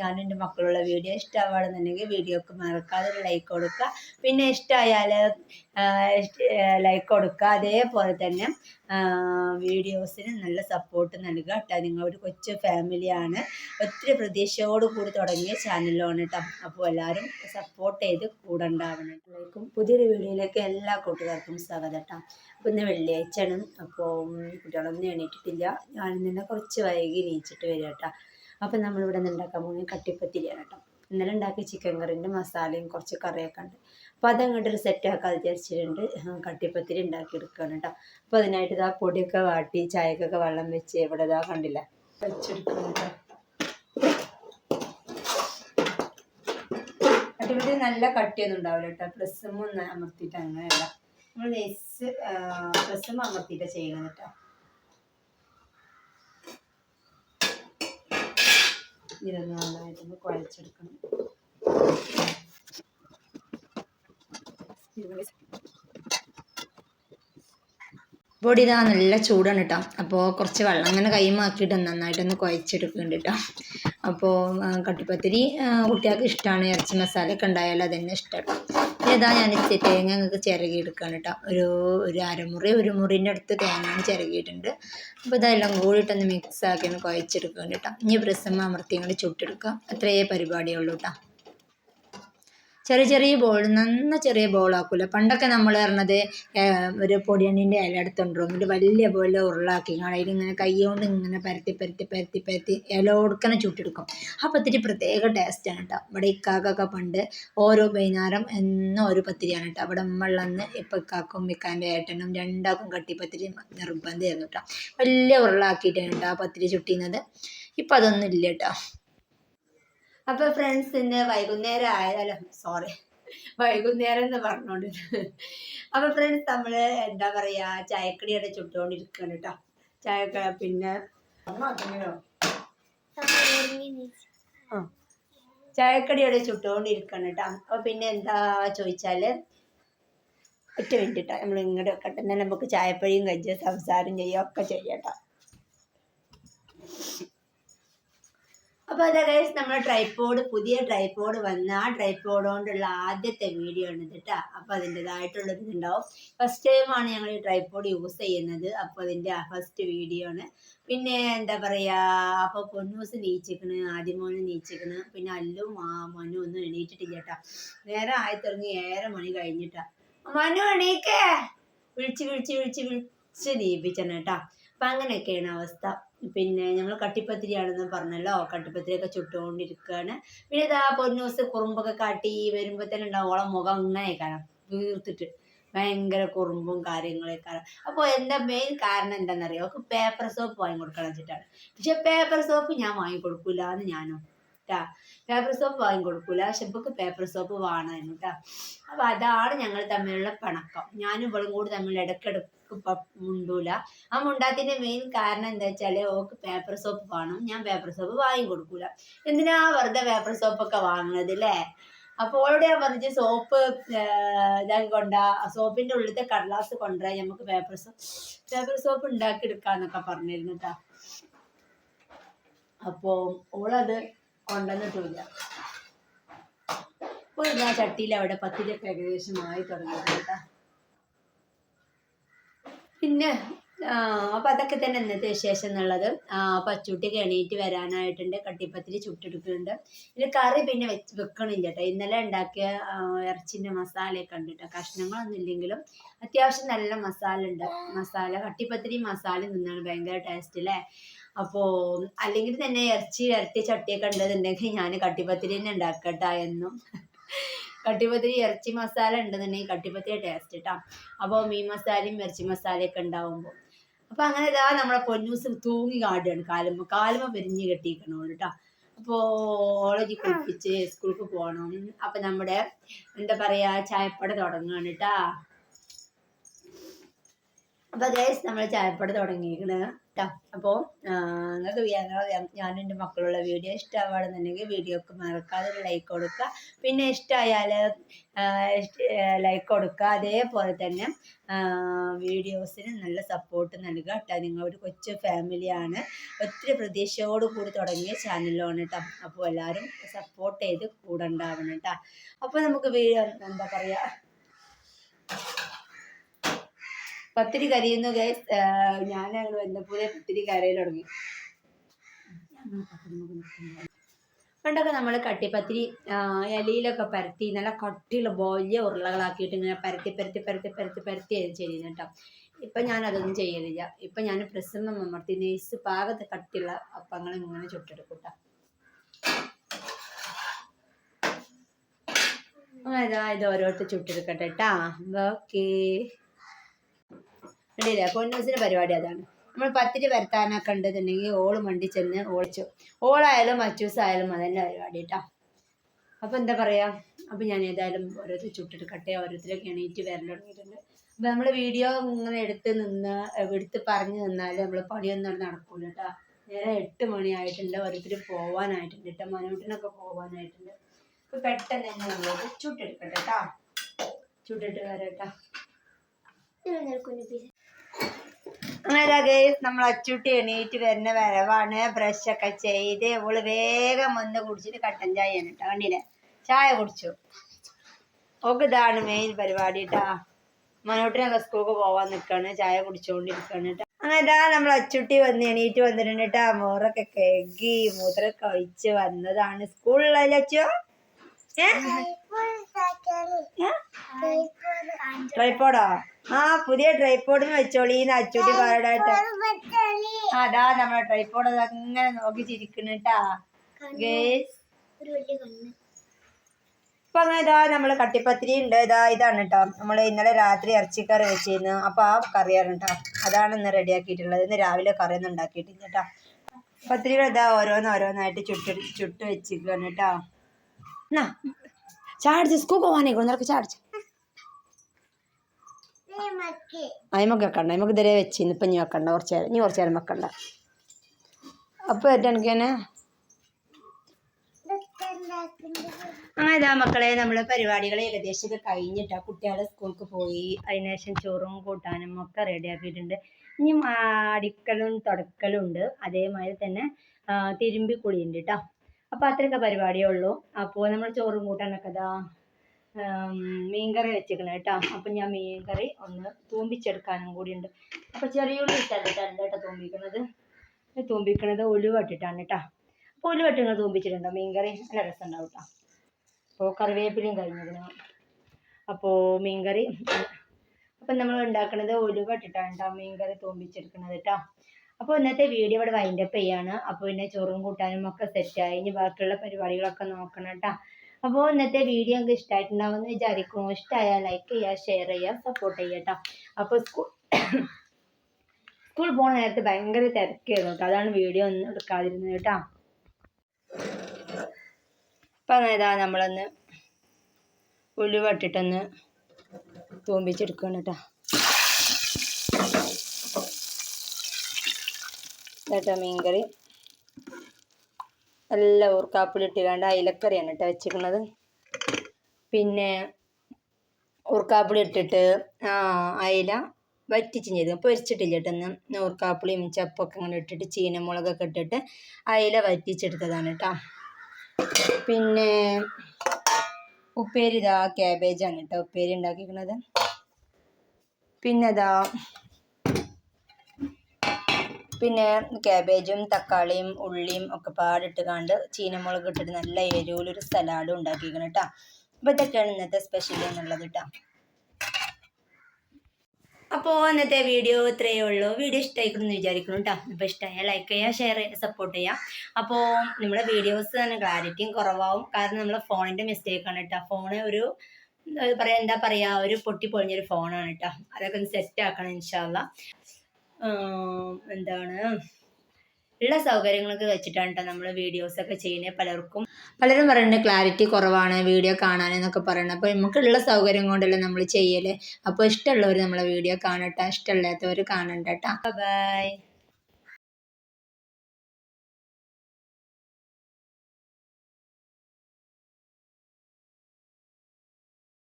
ഞാനും എന്റെ മക്കളുള്ള വീഡിയോ ഇഷ്ടമാണെന്നുണ്ടെങ്കിൽ വീഡിയോക്ക് മറക്കാതെ ഒരു ലൈക്ക് കൊടുക്കുക. പിന്നെ ഇഷ്ടമായാൽ ലൈക്ക് കൊടുക്കുക. അതേപോലെ തന്നെ വീഡിയോസിന് നല്ല സപ്പോർട്ട് നൽകുക കേട്ടോ. നിങ്ങളൊരു കൊച്ചു ഫാമിലിയാണ് ഒത്തിരി പ്രതീക്ഷയോട് കൂടി തുടങ്ങിയ ചാനലാണ് കേട്ടോ. അപ്പോൾ എല്ലാവരും സപ്പോർട്ട് ചെയ്ത് കൂടെ ഉണ്ടാവണം പുതിയൊരു വീഡിയോയിലേക്ക് എല്ലാ കൂട്ടുകാർക്കും സ്വാഗതം കേട്ടോ. അപ്പോൾ ഇന്ന് വെള്ളിയാഴ്ചയാണ്. അപ്പോൾ കുട്ടികളൊന്നും എണീറ്റിട്ടില്ല. ഞാൻ തന്നെ കുറച്ച് വൈകി എണീച്ചിട്ട് വരിക കേട്ടോ. അപ്പോൾ നമ്മളിവിടെ നിന്ന് ഉണ്ടാക്കാൻ പോകുന്നത് കട്ടിപ്പത്തിരിയാണ് കേട്ടോ. ഇന്നലെ ഉണ്ടാക്കിയ ചിക്കൻ കറിന്റെ മസാലയും കുറച്ച് കറിയൊക്കെ ഉണ്ട്. അപ്പോൾ അതങ്ങോട്ടൊരു സെറ്റാക്കാതെ വിചാരിച്ചിട്ടുണ്ട്. കട്ടിപ്പത്തിരി ഉണ്ടാക്കിയെടുക്കുകയാണ് കേട്ടോ. അപ്പോൾ അതിനായിട്ട് ഇതാ പൊടിയൊക്കെ വാട്ടി ചായക്കൊക്കെ വെള്ളം വെച്ച് ഇവിടെ ഇതാ കണ്ടില്ല? വെച്ചെടുക്കണം കേട്ടോ. കട്ടിപ്പത്തിരി നല്ല കട്ടിയൊന്നും ഉണ്ടാവില്ല കേട്ടോ. പ്രസ്സും ഒന്ന് അമർത്തിയിട്ട് അങ്ങനെയല്ല. നമ്മൾ നെസ് പ്രസ്സും അമർത്തിയിട്ടാണ് ചെയ്യണം കേട്ടോ. ഇതൊന്ന് നന്നായിട്ടൊന്ന് കുഴച്ചെടുക്കണം. പൊടി ഇതാ നല്ല ചൂടാണ് കേട്ടോ അപ്പോൾ കുറച്ച് വെള്ളം അങ്ങനെ കൈമാക്കിയിട്ട് നന്നായിട്ടൊന്ന് കുഴച്ചെടുക്കുന്നുണ്ട് കേട്ടോ അപ്പോൾ കട്ടിപ്പത്തിരി കുട്ടികൾക്ക് ഇഷ്ടമാണ് ഇറച്ചി മസാല ഒക്കെ ഉണ്ടായാലും അതന്നെ ഇഷ്ടം ഇതാ ഞാൻ തേങ്ങ നിങ്ങൾക്ക് ചിരകി എടുക്കുകയാണ് കേട്ടോ. ഒരു ഒരു അരമുറി ഒരു മുറിന്റെ അടുത്ത് തേങ്ങ ചിരകിയിട്ടുണ്ട്. അപ്പോൾ ഇതെല്ലാം കൂടിയിട്ടൊന്ന് മിക്സ് ആക്കി ഒന്ന് കുഴച്ചെടുക്കുകയാണ് കേട്ടോ. ഇനി പ്രസമ്മ അമർത്തി ഇങ്ങോട്ട് ചുട്ടെടുക്കുക അത്രയേ പരിപാടിയുള്ളൂ കേട്ടോ. ചെറിയ ചെറിയ ബോൾ നന്ന ചെറിയ ബോളാക്കൂല പണ്ടൊക്കെ നമ്മൾ പറഞ്ഞത് ഒരു പൊടിയണ്ണിന്റെ ഇല എടുത്തുകൊണ്ടുവരും എന്നിട്ട് വലിയ പോലെ ഉരുളാക്കി അതിൽ ഇങ്ങനെ കൈ കൊണ്ട് ഇങ്ങനെ പരത്തി പരത്തി പരത്തി പരത്തി ഇല കൊടുക്കനെ ചുട്ടെടുക്കും അപ്പോൾ ഇത്തിരി പ്രത്യേക ടേസ്റ്റാണ് കേട്ടോ ഇവിടെ ഇക്കാക്കൊക്കെ പണ്ട് ഓരോ വൈകുന്നേരം എന്നും ഒരു പത്തിരിയാണ് കേട്ടോ അവിടെ ഉമ്മള്ളന്ന് ഇപ്പം ഇക്കാക്കും ഇക്കാന്റെ ഏട്ടനും രണ്ടാക്കും കട്ടിപ്പത്തിരി നിർബന്ധമായിരുന്നു കേട്ടോ വലിയ ഉരുളാക്കിയിട്ടാണ് കേട്ടോ ആ പത്തിരി ചുട്ടിയുന്നത് ഇപ്പം അതൊന്നും ഇല്ല കേട്ടോ അപ്പോൾ ഫ്രണ്ട്സ് ഇന്ന് വൈകുന്നേരം ആയാലും സോറി വൈകുന്നേരം എന്ന് പറഞ്ഞോണ്ട്. അപ്പോൾ ഫ്രണ്ട്സ് നമ്മൾ എന്താ പറയാ ചായക്കടിയുടെ ചുട്ടുകൊണ്ടിരിക്കുകയാണ് കേട്ടോ ചായക്ക പിന്നെ ചായക്കടിയുടെ ചുട്ടുകൊണ്ടിരിക്കുകയാണ് കേട്ടോ അപ്പോൾ പിന്നെ എന്താ ചോദിച്ചാൽ ഒറ്റ മിനിറ്റ് കേട്ടോ നമ്മൾ ഇങ്ങോട്ട് കട്ടുന്ന നമുക്ക് ചായപ്പഴിയും കഴിച്ച് സംസാരം ചെയ്യുക ഒക്കെ ചെയ്യാം കേട്ടോ അപ്പോൾ അതാ ഗൈസ് നമ്മുടെ ട്രൈപ്പോഡ് പുതിയ ട്രൈപ്പോഡ് വന്ന ആ ട്രൈപ്പോഡ് കൊണ്ടുള്ള ആദ്യത്തെ വീഡിയോ ആണ് കേട്ടോ അപ്പോൾ അതിന്റെതായിട്ടുള്ള ഇതുണ്ടാവും ഫസ്റ്റ് ടൈമാണ് ഞങ്ങൾ ഈ ട്രൈപ്പോഡ് യൂസ് ചെയ്യുന്നത്. അപ്പോൾ അതിന്റെ ഫസ്റ്റ് വീഡിയോ ആണ്. പിന്നെ എന്താ പറയാ അപ്പോൾ പൊന്നൂസ് നീച്ചിക്കണ് ആദ്യമോന് നീച്ചിക്കണ്. പിന്നെ അല്ലും ആ മനു ഒന്നും എണീറ്റിട്ടില്ല കേട്ടോ നേരെ ആയി ഏറെ മണി കഴിഞ്ഞിട്ടാ മനു എണീക്കേ. വിളിച്ച് വിളിച്ച് വിളിച്ച് വിളിച്ച് നീപ്പിച്ചാണ് കേട്ടോ അപ്പം അങ്ങനെയൊക്കെയാണ് അവസ്ഥ. പിന്നെ ഞങ്ങൾ കട്ടിപ്പത്തിരിയാണെന്ന് പറഞ്ഞല്ലോ. കട്ടിപ്പത്തിരിയൊക്കെ ചുട്ടുകൊണ്ടിരിക്കുകയാണ് പിന്നെ ഇതാ പൊന്നൂസ് കുറുമ്പൊക്കെ കാട്ടി വരുമ്പോൾ തന്നെ ഉണ്ടാവും ഓളെ മുഖം അങ്ങനെ കാണാം വീർത്തിട്ട്. ഭയങ്കര കുറുമ്പും കാര്യങ്ങളൊക്കെ അപ്പോൾ എന്റെ മെയിൻ കാരണം എന്താണെന്നറിയോ അവർക്ക് പേപ്പർ സോപ്പ് വാങ്ങി കൊടുക്കണം വെച്ചിട്ടാണ്. പക്ഷെ പേപ്പർ സോപ്പ് ഞാൻ വാങ്ങി കൊടുക്കില്ല എന്ന് ഞാനോ. കേട്ടാ പേപ്പർ സോപ്പ് വാങ്ങി കൊടുക്കൂല. ഷെബക്ക് പേപ്പർ സോപ്പ് വേണമായിരുന്നു കേട്ടാ അപ്പൊ അതാണ് ഞങ്ങൾ തമ്മിലുള്ള പണക്കം. ഞാനും ഇവളും കൂടി തമ്മിൽ ഇടക്കിടക്ക് മുണ്ടൂല. ആ മുണ്ടാത്തിന്റെ മെയിൻ കാരണം എന്താ വെച്ചാൽ ഓക്ക് പേപ്പർ സോപ്പ് വേണം. ഞാൻ പേപ്പർ സോപ്പ് വാങ്ങി കൊടുക്കൂല. എന്തിനാ വെറുതെ പേപ്പർ സോപ്പൊക്കെ വാങ്ങണത് അല്ലേ അപ്പോൾ ഓളോട് ഞാൻ പറഞ്ഞു സോപ്പ് ഇതാക്കി കൊണ്ട. സോപ്പിന്റെ ഉള്ളിലത്തെ കടലാസ് കൊണ്ടുവരാ നമുക്ക് പേപ്പർ സോപ്പ് പേപ്പർ സോപ്പ് ഉണ്ടാക്കി എടുക്കാന്നൊക്കെ പറഞ്ഞിരുന്നു കേട്ടാ അപ്പോൾ ഓളത് കൊണ്ടുവന്നിട്ടില്ല ഇപ്പോൾ ഇതാ ചട്ടിയിൽ അവിടെ പത്തിരിയൊക്കെ ഏകദേശം ആയി തുടങ്ങിയിട്ടുണ്ട് പിന്നെ അപ്പം അതൊക്കെ തന്നെ ഇന്നത്തെ വിശേഷം എന്നുള്ളത്. പച്ചൂട്ടിക്ക് എണീറ്റ് വരാനായിട്ടുണ്ട്. കട്ടിപ്പത്തിരി ചുട്ടെടുക്കുന്നുണ്ട്. ഇതിൽ കറി പിന്നെ വെച്ച് വെക്കണില്ല കേട്ടോ. ഇന്നലെ ഉണ്ടാക്കിയ ഇറച്ചിന്റെ മസാലയൊക്കെ ഉണ്ട് കേട്ടോ. കഷ്ണങ്ങളൊന്നും ഇല്ലെങ്കിലും അത്യാവശ്യം നല്ല മസാല ഉണ്ട്. മസാല കട്ടിപ്പത്തിരി മസാല നിന്നാണ് ഭയങ്കര ടേസ്റ്റ് അല്ലേ അപ്പോൾ അല്ലെങ്കിൽ തന്നെ ഇറച്ചി ഇറച്ചി ചട്ടിയൊക്കെ ഉണ്ടെന്നുണ്ടെങ്കിൽ ഞാൻ കട്ടിപ്പത്തിരി തന്നെ ഉണ്ടാക്കട്ടെ എന്നും. കട്ടിപ്പത്തിരി ഇറച്ചി മസാല ഉണ്ടെന്നുണ്ടെങ്കിൽ കട്ടിപ്പത്തിരി ടേസ്റ്റ് കേട്ടോ അപ്പോൾ മീൻ മസാലയും ഇറച്ചി മസാലയൊക്കെ ഉണ്ടാവുമ്പോൾ അപ്പോൾ അങ്ങനെ ഇതാ നമ്മളെ പൊന്നൂസ് തൂങ്ങി കാടുകയാണ്. കാലുമ്പ കാലുമ്പ പെരിഞ്ഞ് കെട്ടിയിരിക്കണോളൂ കേട്ടോ അപ്പോൾ ഓളജി കുളിപ്പിച്ച് സ്കൂൾക്ക് പോകണം അപ്പം നമ്മുടെ എന്താ പറയാ ചായപ്പട തുടങ്ങുകയാണ് കേട്ടോ അപ്പോൾ ഗൈസ് നമ്മൾ ചായപ്പട തുടങ്ങിയിരിക്കണത് കേട്ടോ അപ്പോൾ നിങ്ങൾക്ക് ഞാൻ എന്റെ മക്കളുള്ള വീഡിയോ ഇഷ്ടമാണെന്നുണ്ടെങ്കിൽ വീഡിയോക്ക് മറക്കാതെ ലൈക്ക് കൊടുക്കുക. പിന്നെ ഇഷ്ടമായാൽ ലൈക്ക് കൊടുക്കുക. അതേപോലെ തന്നെ വീഡിയോസിന് നല്ല സപ്പോർട്ട് നൽകുക കേട്ടോ നിങ്ങളൊരു കൊച്ചു ഫാമിലിയാണ് ഒത്തിരി പ്രതീക്ഷയോട് കൂടി തുടങ്ങിയ ചാനലാണ് കേട്ടോ അപ്പോൾ എല്ലാവരും സപ്പോർട്ട് ചെയ്ത് കൂടെ ഉണ്ടാവണം കേട്ടോ അപ്പോൾ നമുക്ക് വീഡിയോ എന്താ പറയുക പത്തിരി കരിയുന്നു ഗൈസ് ഞാൻ വന്നപ്പോഴേ പത്തിരി കരയിൽ തുടങ്ങി. പണ്ടൊക്കെ നമ്മൾ കട്ടിപ്പത്തിരി ഇലയിലൊക്കെ പരത്തി നല്ല കട്ടിയുള്ള വലിയ ഉരുളകളാക്കിയിട്ട് ഇങ്ങനെ പരത്തി പരത്തി പരത്തി പരത്തി പരത്തി ചെയ്യുന്നത് കേട്ടോ. ഇപ്പം ഞാൻ അതൊന്നും ചെയ്യലില്ല. ഇപ്പം ഞാൻ പ്രസമ്മ അമർത്തി നെയ്സ് പാകത്ത് കട്ടിയുള്ള അപ്പങ്ങൾ ഇങ്ങനെ ചുട്ടെടുക്കും കേട്ടോ. അതാ ഇത് ഓരോരുത്തർ ചുട്ടെടുക്കട്ടെ കേട്ടാ. ഓക്കേ. കണ്ടില്ലേ? പൊന്നൂസിന്റെ പരിപാടി അതാണ്. നമ്മൾ പത്തിരി പരത്താനൊക്കെ ഉണ്ടെന്നുണ്ടെങ്കിൽ ഓൾ മണ്ടി ചെന്ന് ഓളിച്ചു ഓളായാലും മച്ചൂസായാലും അതന്നെ പരിപാടി കേട്ടോ അപ്പോൾ എന്താ പറയാ? അപ്പോൾ ഞാൻ ഏതായാലും ഓരോരുത്തർ ചുട്ടെടുക്കട്ടെ. ഓരോരുത്തരൊക്കെ എണീറ്റ് വരൽ തുടങ്ങിയിട്ടുണ്ട്. അപ്പോൾ നമ്മൾ വീഡിയോ ഇങ്ങനെ എടുത്ത് നിന്ന് എടുത്ത് പറഞ്ഞു നിന്നാൽ നമ്മൾ പണിയൊന്നും നടക്കൂല കേട്ടോ നേരെ എട്ട് മണിയായിട്ടുണ്ട് ഓരോരുത്തർ പോവാനായിട്ടുണ്ട് കേട്ടോ മനോട്ടിനൊക്കെ പോവാനായിട്ടുണ്ട്. അപ്പോൾ പെട്ടെന്ന് തന്നെ നമ്മളത് ചുട്ടെടുക്കട്ടെ കേട്ടോ ചുട്ടിട്ട് വരട്ടോ. അങ്ങനെ ഗൈസ് നമ്മൾ അച്ചൂട്ടി എണീറ്റ് വരുന്ന വരവാണ്. ബ്രഷ് ഒക്കെ ചെയ്ത് ഓൾ വേഗം വന്ന് കുടിച്ചിട്ട് കട്ടൻ ചായ കേട്ടോ. കണ്ടില്ലേ? ചായ കുടിച്ചു. ഓക്ക് ഇതാണ് മെയിൻ പരിപാടി കേട്ടാ മനോട്ടിനൊക്കെ സ്കൂൾക്ക് പോവാൻ നിൽക്കാണ് ചായ കുടിച്ചുകൊണ്ടിരിക്കാണ് കേട്ടോ അങ്ങനെ ഇതാ നമ്മൾ അച്ചുട്ടി വന്ന് എണീറ്റ് വന്നിട്ടുണ്ട് കേട്ടാ മോറൊക്കെ കഴുകി മൂത്രമൊക്കെ ഒഴിച്ച് വന്നതാണ് സ്കൂളിലല്ലേ അച്ചു? ട്രൈപ്പോഡോ ആ പുതിയ ട്രൈപ്പോഡിന് വെച്ചോളി അച്ചൂട്ടി പാടായിട്ട്. അതാ നമ്മളെ ട്രൈപ്പോഡ് അങ്ങനെ നോക്കി ചിരിക്കണട്ടാ ഗേസ് അപ്പൊ അങ്ങനെ ഇതാ നമ്മൾ കട്ടിപ്പത്തിരി ഉണ്ട്. ഇതാ ഇതാണ് കേട്ടോ നമ്മൾ ഇന്നലെ രാത്രി ഇറച്ചിക്കറി വെച്ചിരുന്നു. അപ്പൊ ആ കറിയാണ് കേട്ടോ അതാണ് ഇന്ന് റെഡിയാക്കിയിട്ടുള്ളത്. ഇന്ന് രാവിലെ കറിയൊന്നും ഉണ്ടാക്കിയിട്ടില്ല കേട്ടോ പത്തിരികൾ ഇതാ ഓരോന്ന് ഓരോന്നായിട്ട് ചുട്ട് ചുട്ട് വെച്ചിരിക്കുകയാണ് കേട്ടോ എന്നാ ചാടിച്ച് സ്കൂൾ मग करना ചാടിച്ചു അയിമക്ക് വെക്കണ്ട അയിമക്ക് ഇതുവരെ വെച്ചിന്ന് ഇപ്പം ഇനി വെക്കണ്ട കുറച്ച് നേരം ഇനി കുറച്ച് നേരം വെക്കണ്ട അപ്പോൾ എനിക്ക് തന്നെ ഇതാ മക്കളെ നമ്മളെ പരിപാടികൾ ഏകദേശം ഒക്കെ കഴിഞ്ഞിട്ടാ കുട്ടികളെ സ്കൂൾക്ക് പോയി അതിനുശേഷം ചോറും കൂട്ടാനും ഒക്കെ റെഡിയാക്കിയിട്ടുണ്ട് ഇനി അടിക്കലും തുടക്കലും ഉണ്ട് അതേമാതിരി തന്നെ തിരുമ്പി കുളിയുണ്ട് കേട്ടോ അപ്പോൾ അത്രയൊക്കെ പരിപാടിയേ ഉള്ളൂ അപ്പോൾ നമ്മൾ ചോറും കൂട്ടാനൊക്കെ ഇതാ മീൻകറി വെച്ചിരിക്കണം കേട്ടോ. അപ്പം ഞാൻ മീൻകറി ഒന്ന് തൂമ്പിച്ചെടുക്കാനും കൂടിയുണ്ട്. അപ്പോൾ ചെറിയ ഉള്ളി ഇട്ടല്ല കേട്ടോ തൂമ്പിക്കുന്നത് തൂമ്പിക്കണത് ഉലുവ ഇട്ടിട്ടാണ് കേട്ടോ. അപ്പോൾ ഉലുവ ഇട്ട് നിങ്ങൾ തൂമ്പിച്ചിട്ടുണ്ടോ മീൻകറി? നല്ല രസം ഉണ്ടാവും കേട്ടോ. അപ്പോൾ കറിവേപ്പിലയും കഴിഞ്ഞതിന് അപ്പോൾ മീൻകറി അപ്പം നമ്മൾ ഉണ്ടാക്കുന്നത് ഉലുവ ഇട്ടിട്ടാണ് കേട്ടോ മീൻകറി തൂമ്പിച്ചെടുക്കുന്നത് കേട്ടോ. അപ്പോൾ ഇന്നത്തെ വീഡിയോ ഇവിടെ വൈൻഡപ്പ് ചെയ്യാണ്. അപ്പോൾ പിന്നെ ചോറും കൂട്ടാനും ഒക്കെ സെറ്റായി ഇനി ബാക്കിയുള്ള പരിപാടികളൊക്കെ നോക്കണം കേട്ടോ. അപ്പോൾ ഇന്നത്തെ വീഡിയോ നിങ്ങൾക്ക് ഇഷ്ടമായിട്ടുണ്ടാവുമെന്ന് വിചാരിക്കുന്നു. ഇഷ്ടമായാൽ ലൈക്ക് ചെയ്യുക ഷെയർ ചെയ്യുക സപ്പോർട്ട് ചെയ്യുക കേട്ടോ. അപ്പോൾ സ്കൂൾ സ്കൂൾ പോണ നേരത്ത് ഭയങ്കര തിരക്കായിരുന്നു കേട്ടോ. അതാണ് വീഡിയോ ഒന്നും എടുക്കാതിരുന്നത് കേട്ടോ. അപ്പം ഇതാ നമ്മളൊന്ന് ഉലുവ ഇട്ടിട്ടൊന്ന് തൂമ്പിച്ചെടുക്കണം കേട്ടോ. കേട്ടോ മീൻകറി. നല്ല ഊർക്കാപ്പിളി വേണ്ട അയിലക്കറിയാണ് കേട്ടോ വെച്ചിരിക്കുന്നത്. പിന്നെ ഊർക്കാപ്പിളി ഇട്ടിട്ട് അയില വറ്റിച്ചും ചെയ്തു. പൊരിച്ചിട്ടില്ല കേട്ടോ ഒന്ന് ഊർക്കാപ്പിളിയും ചപ്പൊക്കെ ഇങ്ങനെ ഇട്ടിട്ട് ചീനമുളകൊക്കെ ഇട്ടിട്ട് അയില വറ്റിച്ചെടുത്തതാണ് കേട്ടോ. പിന്നെ ഉപ്പേരി ഇതാ ക്യാബേജാണ് കേട്ടോ ഉപ്പേരി ഉണ്ടാക്കിയിരിക്കുന്നത്. പിന്നെ ഇതാ പിന്നെ ക്യാബേജും തക്കാളിയും ഉള്ളിയും ഒക്കെ പാടിട്ട് കണ്ട് ചീനമുളക് ഇട്ടിട്ട് നല്ല എരിവിലൊരു സലാഡ് ഉണ്ടാക്കിയിരിക്കണം കേട്ടോ അപ്പോൾ ഇതൊക്കെയാണ് ഇന്നത്തെ സ്പെഷ്യൽ എന്നുള്ളത് കേട്ടോ അപ്പോൾ ഇന്നത്തെ വീഡിയോ ഇത്രയേ ഉള്ളൂ. വീഡിയോ ഇഷ്ടമായിക്കണമെന്ന് വിചാരിക്കുന്നു കേട്ടോ അപ്പോൾ ഇഷ്ടമായാൽ ലൈക്ക് ചെയ്യുക ഷെയർ ചെയ്യുക സപ്പോർട്ട് ചെയ്യുക അപ്പോൾ നമ്മുടെ വീഡിയോസ് തന്നെ ക്ലാരിറ്റിയും കുറവാകും കാരണം നമ്മളെ ഫോണിന്റെ മിസ്റ്റേക്കാണ് കേട്ടോ ഫോണ് ഒരു പറയാ എന്താ പറയുക ഒരു പൊട്ടി പൊളിഞ്ഞൊരു ഫോണാണ് കേട്ടോ അതൊക്കെ ഒന്ന് സെറ്റ് ആക്കണം ഇൻഷാല്ല എന്താണ്? ഉള്ള സൗകര്യങ്ങളൊക്കെ വെച്ചിട്ടാണ് കേട്ടോ നമ്മൾ വീഡിയോസൊക്കെ ചെയ്യുന്നത് പലർക്കും. പലരും പറയുന്നുണ്ട് ക്ലാരിറ്റി കുറവാണ് വീഡിയോ കാണാനെന്നൊക്കെ പറയുന്നത് അപ്പോൾ നമുക്കുള്ള സൗകര്യം കൊണ്ടല്ലേ നമ്മൾ ചെയ്യൽ. അപ്പോൾ ഇഷ്ടമുള്ളവർ നമ്മളെ വീഡിയോ കാണട്ടെ ഇഷ്ടമില്ലാത്തവർ കാണണ്ട കേട്ടോ ബൈ